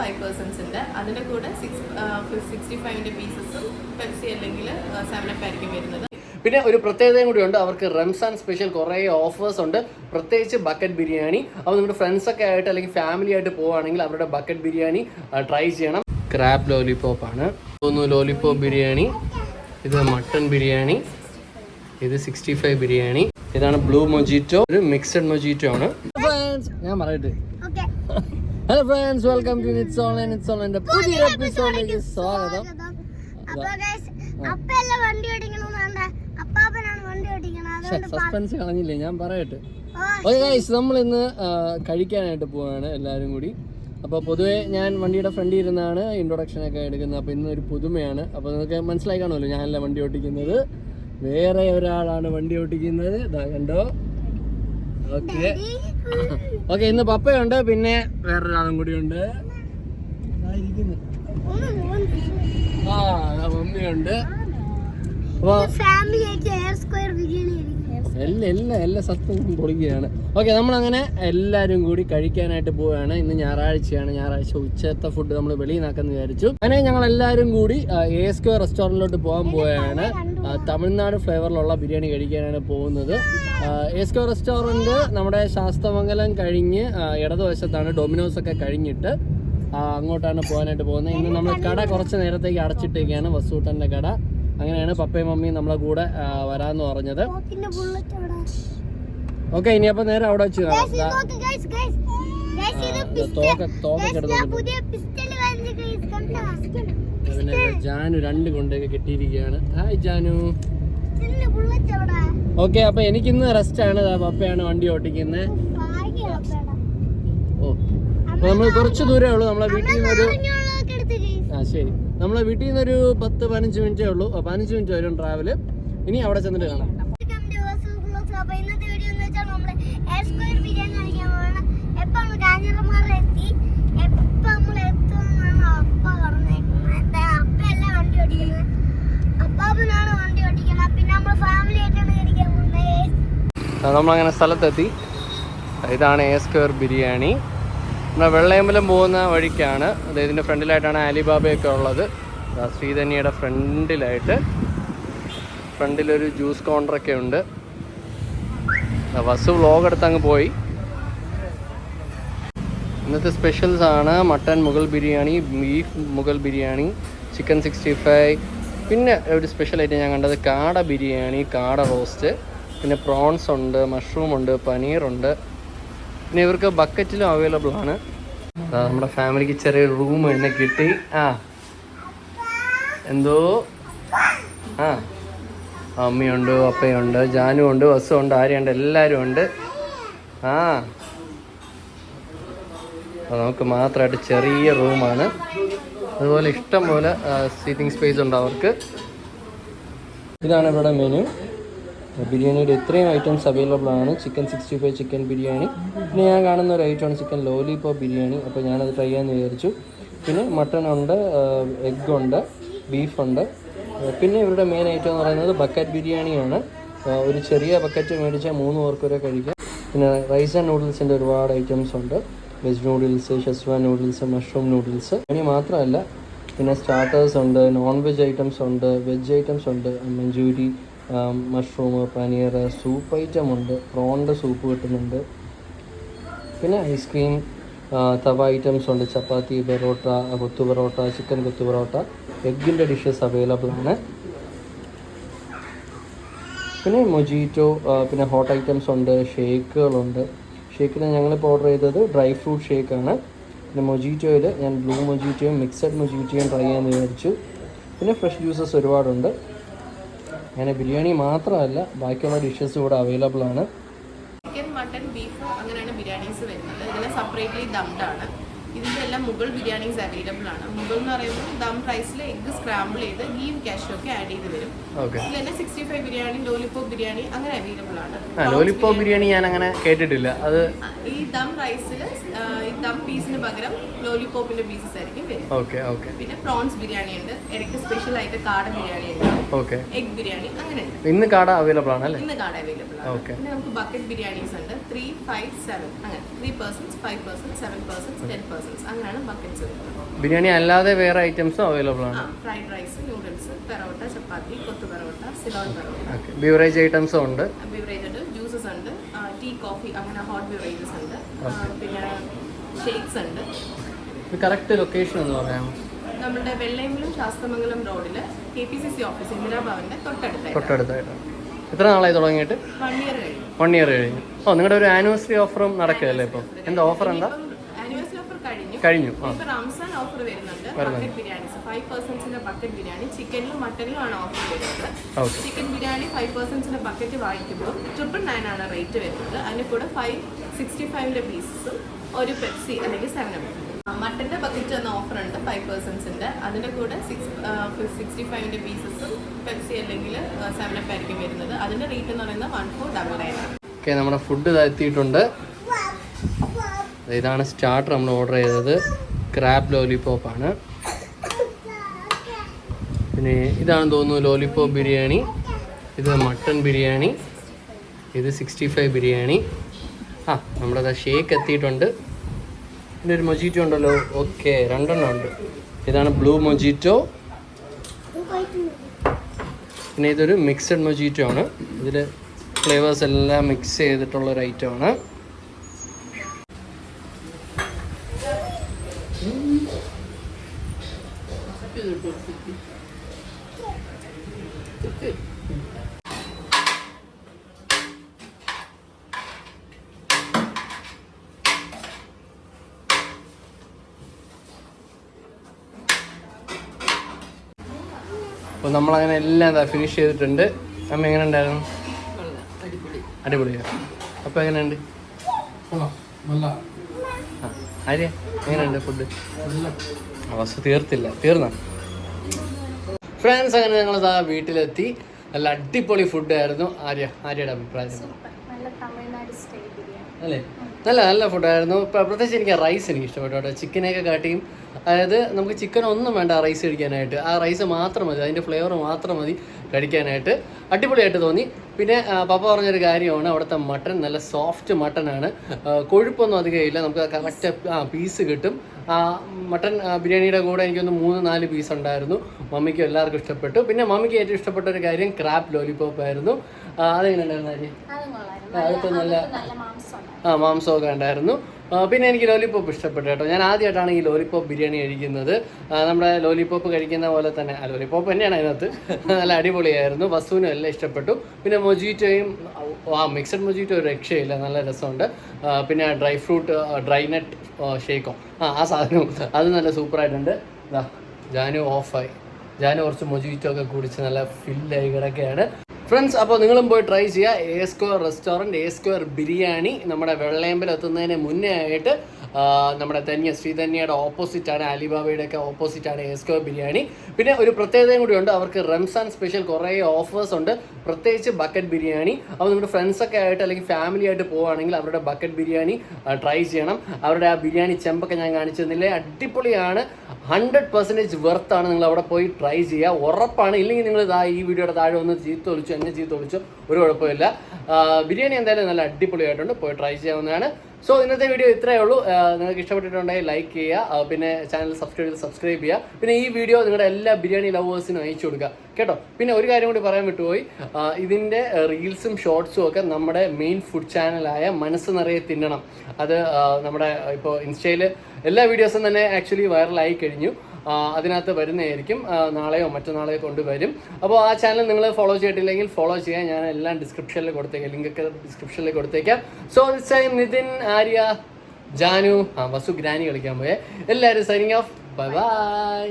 Five പേഴ്സൺസിന്റെ അതിന്റെ കൂടെ സിക്സ് സിക്സ്റ്റി ഫൈവിന്റെ പീസസും പെപ്സി അല്ലെങ്കിൽ സെവൻ എഫ് ആയിരിക്കും വരുന്നത്. പിന്നെ ഒരു പ്രത്യേകതയും കൂടി ഉണ്ട്. അവർക്ക് റംസാൻ സ്പെഷ്യൽ കുറേ ഓഫേഴ്സ് ഉണ്ട്. പ്രത്യേകിച്ച് ബക്കറ്റ് ബിരിയാണി. അപ്പോൾ നിങ്ങളുടെ ഫ്രണ്ട്സൊക്കെ ആയിട്ട് അല്ലെങ്കിൽ ഫാമിലി ആയിട്ട് പോവുകയാണെങ്കിൽ അവരുടെ ബക്കറ്റ് ബിരിയാണി ട്രൈ ചെയ്യണം. ക്രാബ് ലോലിപോപ്പ് ആണ്. തോന്നുന്നു ലോലിപോപ്പ് ബിരിയാണി. ഇത് മട്ടൺ ബിരിയാണി. ഇത് സിക്സ്റ്റി ഫൈവ് ബിരിയാണി. ഇതാണ് ബ്ലൂ മൊജീറ്റോ ഒരു മിക്സഡ് മൊജീറ്റോ ആണ്. ഞാൻ പറയട്ടെ? Hello friends welcome to it's online it's ഓൺലൈന്റെ പുതിയ എപ്പിസോഡിലേക്ക് സ്വാഗതം. അപ്പോൾ ഗയ്സ് അപ്പ അപ്പയല്ല വണ്ടി ഓടിക്കണമെന്നാണ്ട അപ്പാപ്പനാണ് വണ്ടി ഓടിക്കണം അതുകൊണ്ട് സസ്പെൻസ് കളഞ്ഞില്ല? ഞാൻ പറയട്ടെ. ഓക്കേ ഗൈസ് നമ്മൾ ഇന്ന് കഴിക്കാനായിട്ട് പോവാണ് എല്ലാവരും കൂടി. അപ്പോൾ പൊതുവേ ഞാൻ വണ്ടിയുടെ ഫ്രണ്ടിൽ ഇരുന്നാണ് ഇൻട്രൊഡക്ഷൻ ഒക്കെ എടുക്കുന്നത്. അപ്പോൾ ഇന്ന് ഒരു പുതുമയാണ്. അപ്പോൾ നിങ്ങൾക്ക് മനസ്സിലായി കാണുമല്ലോ ഞാനല്ല വണ്ടി ഓടിക്കുന്നത്. വേറെ ഒരാളാണ് വണ്ടി ഓടിക്കുന്നത്. ഇതാ കണ്ടോ? ഓക്കെ. ഓക്കെ ഇന്ന് പപ്പയുണ്ട് പിന്നെ വേറൊരാളും കൂടി ഉണ്ട് ആ മമ്മിയുണ്ട്. അപ്പോൾ ഫാമിലി ആയിട്ട് സ്ക്വയർ എല്ലാം എല്ലാം എല്ലാ സത്വവും പൊളിക്കുകയാണ് ഓക്കെ നമ്മളങ്ങനെ എല്ലാവരും കൂടി കഴിക്കാനായിട്ട് പോവുകയാണ്. ഇന്ന് ഞായറാഴ്ചയാണ്. ഞായറാഴ്ച ഉച്ചത്തെ ഫുഡ് നമ്മൾ വെളിയിൽ നിന്നാക്കാന്ന് വിചാരിച്ചു. അങ്ങനെ ഞങ്ങൾ എല്ലാവരും കൂടി എ എസ് കെ റെസ്റ്റോറന്റിലോട്ട് പോകാൻ പോവുകയാണ്. തമിഴ്നാട് ഫ്ലേവറിലുള്ള ബിരിയാണി കഴിക്കാനാണ് പോകുന്നത്. എ എസ് കെ റെസ്റ്റോറന്റ് നമ്മുടെ ശാസ്തമംഗലം കഴിഞ്ഞ് ഇടതുവശത്താണ് ഡൊമിനോസ് ഒക്കെ കഴിഞ്ഞിട്ട് അങ്ങോട്ടാണ് പോകാനായിട്ട് പോകുന്നത്. ഇന്ന് നമ്മൾ കട കുറച്ച് നേരത്തേക്ക് അടച്ചിട്ടേക്കാണ്. വസൂട്ടന്റെ കട. അങ്ങനെയാണ് പപ്പയും മമ്മിയും നമ്മളെ കൂടെ വരാന്ന് വരാമെന്ന് പറഞ്ഞത് ഓക്കെ ഇനി അപ്പൊ നേരെ അവിടെ വെച്ച്? പിന്നെ ജാനു രണ്ട് കൊണ്ടൊക്കെ കിട്ടിയിരിക്കുകയാണ്. ഹായ് ജാനു. പിസ്റ്റലിന്റെ ബുള്ളറ്റ് അവിടെ ഓക്കെ അപ്പൊ എനിക്കിന്ന് റെസ്റ്റ് ആണ്. ദാ പപ്പയാണ് വണ്ടി ഓട്ടിക്കുന്നത്. ഓ അപ്പൊ നമ്മൾ കുറച്ച് ദൂരമേ ഉള്ളൂ. നമ്മളെ വീട്ടിൽ നിന്ന് ഒരു. ആ ശരി. നമ്മളെ വീട്ടിൽ നിന്ന് ഒരു പത്ത് പതിനഞ്ച് മിനിറ്റേ ഉള്ളൂ. പതിനഞ്ച് മിനിറ്റ് വരും ട്രാവൽ ഇനി അവിടെ ചെന്നിട്ട് കാണാം. നമ്മളങ്ങനെ സ്ഥലത്തെത്തി. ഇതാണ് എ സ്ക്വയർ ബിരിയാണി. നമ്മുടെ വെള്ളയമ്പലം പോകുന്ന വഴിക്കാണ്. അത് ഇതിന്റെ ഫ്രണ്ടിലായിട്ടാണ് ആലിബാബയൊക്കെ ഉള്ളത്. ശ്രീധന്യയുടെ ഫ്രണ്ടിലായിട്ട് ഫ്രണ്ടിലൊരു ജ്യൂസ് കൗണ്ടറൊക്കെ ഉണ്ട്. ബസ് വ്ലോഗ് എടുത്ത് അങ്ങ് പോയി. ഇന്നത്തെ സ്പെഷ്യൽസ് ആണ് mutton Mughal biryani beef Mughal biryani chicken sixty five പിന്നെ ഒരു സ്പെഷ്യൽ ആയിട്ട് ഞാൻ കണ്ടത് കാട ബിരിയാണി കാട റോസ്റ്റ് പിന്നെ പ്രോൺസ് ഉണ്ട് മഷ്റൂം ഉണ്ട് പനീറുണ്ട് പിന്നെ ഇവർക്ക് ബക്കറ്റിലും അവൈലബിൾ ആണ്. നമ്മുടെ ഫാമിലിക്ക് ചെറിയൊരു റൂം എന്നെ കിട്ടി. ആ. എന്തോ? ആ. അമ്മയുണ്ട് അപ്പയുണ്ട് ജാനു ഉണ്ട് വസുണ്ട് ആര്യയുണ്ട് എല്ലാവരും ഉണ്ട് ആ. അപ്പോൾ നമുക്ക് മാത്രമായിട്ട് ചെറിയ റൂമാണ്. അതുപോലെ ഇഷ്ടം പോലെ സീറ്റിംഗ് സ്പേസ് ഉണ്ട് അവർക്ക്. ഇതാണ് ഇവിടെ മെനു ബിരിയാണിയുടെ ഇത്രയും ഐറ്റംസ് അവൈലബിൾ ആണ്. Chicken sixty five chicken biryani. പിന്നെ ഞാൻ കാണുന്ന ഒരു ഐറ്റമാണ് ചിക്കൻ ലോലിപോപ്പ് ബിരിയാണി. അപ്പോൾ ഞാനത് ട്രൈ ചെയ്യാൻ വിചാരിച്ചു. പിന്നെ മട്ടൺ ഉണ്ട് എഗ് ഉണ്ട് ബീഫുണ്ട് പിന്നെ ഇവരുടെ മെയിൻ ഐറ്റം എന്ന് പറയുന്നത് ബക്കറ്റ് ബിരിയാണിയാണ്. ഒരു ചെറിയ ബക്കറ്റ് മേടിച്ചാൽ മൂന്ന് പേർക്ക് വരെ കഴിക്കാം. പിന്നെ റൈസ് ആൻഡ് നൂഡിൽസിന്റെ ഒരുപാട് ഐറ്റംസ് ഉണ്ട്. Veg noodles schezwan noodles mushroom noodles ഇനി മാത്രമല്ല പിന്നെ സ്റ്റാർട്ടേഴ്സ് ഉണ്ട് നോൺ വെജ് ഐറ്റംസ് ഉണ്ട് വെജ് ഐറ്റംസ് ഉണ്ട് manchurian mushroom paneer soup item ഉണ്ട്. പ്രോണിന്റെ സൂപ്പ് കിട്ടുന്നുണ്ട്. പിന്നെ ഐസ്ക്രീം തവ ഐറ്റംസ് ഉണ്ട്. ചപ്പാത്തി പൊറോട്ട കൊത്തു പൊറോട്ട ചിക്കൻ കൊത്തു പൊറോട്ട. എഗ്ഗിന്റെ ഡിഷസ് അവൈലബിൾ ആണ്. പിന്നെ മൊജീറ്റോ പിന്നെ ഹോട്ട് ഐറ്റംസ് ഉണ്ട്. ഷേക്കുകളുണ്ട്. ഷേക്കിന് ഞങ്ങളിപ്പോൾ ഓർഡർ ചെയ്തത് ഡ്രൈ ഫ്രൂട്ട് ഷേക്കാണ് പിന്നെ മൊജീറ്റോയിൽ ഞാൻ ബ്ലൂ മൊജീറ്റോയും മിക്സഡ് മൊജീറ്റോയും ട്രൈ ചെയ്യാൻ വിചാരിച്ചു. പിന്നെ ഫ്രഷ് ജ്യൂസസ് ഒരുപാടുണ്ട്. അങ്ങനെ ബിരിയാണി മാത്രമല്ല ബാക്കിയുള്ള ഡിഷസ് ഇവിടെ അവൈലബിൾ ആണ്. ചിക്കൻ മട്ടൺ ബീഫ് അങ്ങനെയാണ് ബിരിയാണീസ് വരുന്നത്. ഇതിന് സെപ്പറേറ്റ്ലി ദംഡ് ആണ്. ഇതിന്റെ എല്ലാം മുഗൾ ബിരിയാണീസ് അവൈലബിൾ ആണ്. മുഗൾ എന്ന് പറയുമ്പോൾ ദം റൈസിൽ എഗ്ഗ് സ്ക്രാമ്പിൾ ചെയ്ത് ഗീം കാഷ്യും ഒക്കെ ആഡ് ചെയ്ത് വരും. ഇതിൽ sixty five biryani lollipop biryani അങ്ങനെ അവൈലബിൾ ആണ്. ലോലിപോപ്പ് ബിരിയാണി ഞാൻ അങ്ങനെ കേട്ടിട്ടില്ല. അത് ഈ ദം റൈസിൽ ഈ ദം പീസിന് പകരം ലോലിപോപ്പിന്റെ പീസസ് ആയിരിക്കും വരും ഓക്കെ ഓക്കെ പിന്നെ പ്രോൺസ് ബിരിയാണി ഉണ്ട്. ഇടയ്ക്ക് സ്പെഷ്യൽ ആയിട്ട് കാട ബിരിയാണി ഉണ്ട്. ഓക്കെ എഗ് ബിരിയാണി അങ്ങനെ ഇന്ന് കാട അവൈലബിൾ ആണ് അല്ലേ? ഇന്ന് കാട അവൈലബിൾ ആണ്. പിന്നെ നമുക്ക് ബക്കറ്റ് ബിരിയാണീസ് ഉണ്ട്. ത്രീ ഫൈവ് സെവൻ അങ്ങനെ. Three persons five persons seven persons ten persons persons അങ്ങനെയാണ് ബക്കറ്റ്സ് ബിരിയാണി അല്ലാതെ വേറെ ഐറ്റംസും അവൈലബിൾ ആണ്. ഫ്രൈഡ് റൈസ് നൂഡിൽസ് പെറോട്ട ചപ്പാത്തി കൊത്തു പെറോട്ട സിലോൺ പെറോട്ട. ബിവറേജ് ഐറ്റംസും ഉണ്ട്. ബിവറേജ് ഉണ്ട് ജ്യൂസസ് ഉണ്ട് ടീ കോഫി അങ്ങനെ ഹോട്ട് ബിവറേജസ് ഉണ്ട്. പിന്നെ ഷേക്സ് ഉണ്ട്. കറക്റ്റ് ലൊക്കേഷൻ എന്ന് പറയാമോ? നമ്മുടെ വെള്ളയമ്പലം ശാസ്തമംഗലം റോഡിൽ K P C C office ഇന്ദിരാഭവന്റെ തൊട്ടടുത്ത് തൊട്ടടുത്തായിട്ടാണ്. എത്ര നാളായി തുടങ്ങിയിട്ട്? വൺ ഇയർ കഴിഞ്ഞു. വൺ ഇയർ കഴിഞ്ഞു. ഓ നിങ്ങളുടെ ഒരു ആനിവേഴ്സറി ഓഫറും നടക്കുകയല്ലേ ഇപ്പോൾ എന്താ ഓഫർ എന്താ? ആനിവേഴ്സറി ഓഫർ കഴിഞ്ഞു. കഴിഞ്ഞു. ഇപ്പൊ റംസാൻ ഓഫർ വരുന്നുണ്ട്. ബക്കറ്റ് ബിരിയാണീസ് ഫൈവ് പെർസെന്റ്സിന്റെ ബക്കറ്റ് ബിരിയാണി. ചിക്കനിലും മട്ടനിലും ആണ് ഓഫർ വരുന്നത് ചിക്കൻ ബിരിയാണി ഫൈവ് പെർസെന്റ്സിന്റെ ബക്കറ്റ് വാങ്ങിക്കുമ്പോൾ ട്രിപ്പിൾ നയൻ ആണ് റേറ്റ് വരുന്നത്. അതിന് കൂടെ ഫൈവ് സിക്സ്റ്റി ഫൈവിന്റെ പീസസും ഒരു പെപ്സി അല്ലെങ്കിൽ സെവൻ മട്ടന്റെ ബക്കറ്റ് എന്ന ഓഫർ ഉണ്ട് ഫൈവ് പെർസെന്റ്സിന്റെ അതിന്റെ കൂടെ സിക്സ് സിക്സ്റ്റി ഫൈവിന്റെ പീസസും പെപ്സി അല്ലെങ്കിൽ സെവൻ അപ്പ് ആയിരിക്കും വരുന്നത്. അതിന്റെ റേറ്റ് എന്ന് പറയുന്നത് വൺ ഫോർ ഡബിൾ നയൻ ആണ്. ഓക്കെ നമ്മുടെ ഫുഡ് എത്തിയിട്ടുണ്ട്. ഇതാണ് സ്റ്റാർട്ടർ നമ്മൾ ഓർഡർ ചെയ്തത്. ക്രാബ് ലോലിപോപ്പ് ആണ്. പിന്നെ ഇതാണ് തോന്നുന്നു ലോലിപോപ്പ് ബിരിയാണി. ഇത് മട്ടൺ ബിരിയാണി. ഇത് സിക്സ്റ്റി ഫൈവ് ബിരിയാണി. ആ നമ്മുടെ ഷേക്ക് എത്തിയിട്ടുണ്ട്. പിന്നെ ഒരു മൊജീറ്റോ ഉണ്ടല്ലോ. ഓക്കെ രണ്ടെണ്ണം ഉണ്ട്. ഇതാണ് ബ്ലൂ മൊജീറ്റോ. പിന്നെ ഇതൊരു മിക്സഡ് മൊജീറ്റോ ആണ്. ഇതിൽ ഫ്ലേവേഴ്സ് എല്ലാം മിക്സ് ചെയ്തിട്ടുള്ള ഒരു ഐറ്റം ആണ് അപ്പോൾ നമ്മളങ്ങനെ എല്ലാം എന്താ ഫിനിഷ് ചെയ്തിട്ടുണ്ട്. അമ്മ എങ്ങനെ ഉണ്ടായിരുന്നു? അടിപൊളിയാ. അപ്പോൾ എങ്ങനെയുണ്ട്? ആ ആര്യ എങ്ങനെയുണ്ട് ഫുഡ് അവസ്ഥ തീർത്തില്ല. തീർന്ന? ഫ്രണ്ട്സ് അങ്ങനെ ഞങ്ങൾ ദാ വീട്ടിലെത്തി. നല്ല അടിപൊളി ഫുഡായിരുന്നു ആര്യ ആര്യയുടെ അഭിപ്രായം. അല്ലേ? നല്ല നല്ല ഫുഡായിരുന്നു പ്രത്യേകിച്ച് എനിക്ക് റൈസ് എനിക്ക് ഇഷ്ടപ്പെട്ടു കേട്ടോ. ചിക്കനെയൊക്കെ കാട്ടിയും. അതായത് നമുക്ക് ചിക്കൻ ഒന്നും വേണ്ട ആ റൈസ് കഴിക്കാനായിട്ട്. ആ റൈസ് മാത്രം മതി. അതിന്റെ ഫ്ലേവർ മാത്രം മതി കഴിക്കാനായിട്ട്. അടിപൊളിയായിട്ട് തോന്നി. പിന്നെ പപ്പ പറഞ്ഞൊരു കാര്യമാണ് അവിടുത്തെ മട്ടൺ നല്ല സോഫ്റ്റ് മട്ടനാണ് കൊഴുപ്പൊന്നും അധികം ഇല്ല. നമുക്ക് കറക്റ്റ് ആ പീസ് കിട്ടും. ആ മട്ടൺ ബിരിയാണിയുടെ കൂടെ എനിക്കൊന്ന് മൂന്ന് നാല് പീസ് ഉണ്ടായിരുന്നു. മമ്മിക്കും എല്ലാവർക്കും ഇഷ്ടപ്പെട്ടു. പിന്നെ മമ്മിക്ക് ഏറ്റവും ഇഷ്ടപ്പെട്ട ഒരു കാര്യം ക്രാബ് ലോലിപോപ്പ് ആയിരുന്നു. അതെങ്ങനെ ഉണ്ടായിരുന്നു അടുത്ത് നല്ല ആ മാംസമൊക്കെ ഉണ്ടായിരുന്നു. പിന്നെ എനിക്ക് ലോലിപോപ്പ് ഇഷ്ടപ്പെട്ടു കേട്ടോ. ഞാൻ ആദ്യമായിട്ടാണ് ഈ ലോലിപോപ്പ് ബിരിയാണി കഴിക്കുന്നത്. നമ്മുടെ ലോലിപോപ്പ് കഴിക്കുന്ന പോലെ തന്നെ ആ ലോലിപോപ്പ് തന്നെയാണ് അതിനകത്ത്. നല്ല അടിപൊളിയായിരുന്നു. വസുവിനും എല്ലാം ഇഷ്ടപ്പെട്ടു. പിന്നെ മൊജീറ്റോയും ആ മിക്സഡ് മൊജീറ്റോ ഒരു രക്ഷയില്ല. നല്ല രസമുണ്ട്. പിന്നെ ഡ്രൈ ഫ്രൂട്ട് ഡ്രൈ നട്ട് ഷേക്കോ ആ ആ സാധനവും അത് നല്ല സൂപ്പറായിട്ടുണ്ട്. ജാനു ഓഫായി ജാനു കുറച്ച് മൊജീറ്റോ ഒക്കെ കുടിച്ച് നല്ല ഫില്ലായി കിടക്കുകയാണ്. ഫ്രണ്ട്സ് അപ്പോൾ നിങ്ങളും പോയി ട്രൈ ചെയ്യുക A square restaurant A square biryani നമ്മുടെ വെള്ളയമ്പലം എത്തുന്നതിന് മുന്നേ ആയിട്ട് നമ്മുടെ ധന്യ ശ്രീധന്യയുടെ ഓപ്പോസിറ്റ് ആണ് അലിബാബയുടെ ഒക്കെ ഓപ്പോസിറ്റ് ആണ് എസ്കോ ബിരിയാണി പിന്നെ ഒരു പ്രത്യേകതയും കൂടി ഉണ്ട് അവർക്ക് റംസാൻ സ്പെഷ്യൽ കുറേ ഓഫേഴ്സ് ഉണ്ട്. പ്രത്യേകിച്ച് ബക്കറ്റ് ബിരിയാണി അപ്പോൾ നിങ്ങളുടെ ഫ്രണ്ട്സൊക്കെ ആയിട്ട് അല്ലെങ്കിൽ ഫാമിലി ആയിട്ട് പോവുകയാണെങ്കിൽ അവരുടെ ബക്കറ്റ് ബിരിയാണി ട്രൈ ചെയ്യണം. അവരുടെ ആ ബിരിയാണി ചെമ്പൊക്കെ ഞാൻ കാണിച്ചു തന്നില്ലേ? അടിപൊളിയാണ്. ഹൺഡ്രഡ് പെർസെന്റേജ് ആണ് നിങ്ങൾ അവിടെ പോയി ട്രൈ ചെയ്യുക. ഉറപ്പാണ്. ഇല്ലെങ്കിൽ നിങ്ങൾ ഈ വീഡിയോയുടെ താഴെ ഒന്ന് ചീത്ത ഒളിച്ചു എന്നെ ചീത്ത ഒളിച്ചു. ഒരു കുഴപ്പമില്ല. ബിരിയാണി എന്തായാലും നല്ല അടിപൊളിയായിട്ടുണ്ട്. പോയി ട്രൈ ചെയ്യാവുന്നതാണ്. സോ ഇന്നത്തെ വീഡിയോ ഇത്രയേ ഉള്ളൂ. നിങ്ങൾക്ക് ഇഷ്ടപ്പെട്ടിട്ടുണ്ടെങ്കിൽ ലൈക്ക് ചെയ്യുക. പിന്നെ ചാനൽ സബ്സ്ക്രൈബ് ചെയ്ത് സബ്സ്ക്രൈബ് ചെയ്യുക. പിന്നെ ഈ വീഡിയോ നിങ്ങളുടെ എല്ലാ ബിരിയാണി ലവേഴ്സിനും അയച്ചു കൊടുക്കുക. കേട്ടോ? പിന്നെ ഒരു കാര്യം കൂടി പറയാൻ വിട്ടുപോയി. ഇതിന്റെ റീൽസും ഷോർട്സും ഒക്കെ നമ്മുടെ മെയിൻ ഫുഡ് ചാനലായ മനസ്സ് നിറയെ തിന്നണം. അത് നമ്മുടെ ഇപ്പോൾ ഇൻസ്റ്റയിൽ എല്ലാ വീഡിയോസും തന്നെ ആക്ച്വലി വൈറലായി കഴിഞ്ഞു. അതിനകത്ത് വരുന്നതായിരിക്കും. നാളെയോ മറ്റന്നാളെയോ കൊണ്ടുവരും. അപ്പോൾ ആ ചാനൽ നിങ്ങൾ ഫോളോ ചെയ്തിട്ടില്ലെങ്കിൽ ഫോളോ ചെയ്യാൻ ഞാൻ എല്ലാം ഡിസ്ക്രിപ്ഷനിൽ കൊടുത്തേക്കാം. ലിങ്കൊക്കെ ഡിസ്ക്രിപ്ഷനിൽ കൊടുത്തേക്കാം. So this time Nithin Arya Janu ആ വസു ഗ്രാനി കളിക്കാൻ പോയേ. എല്ലാവരും സൈനിങ് ഓഫ് ബൈ ബൈ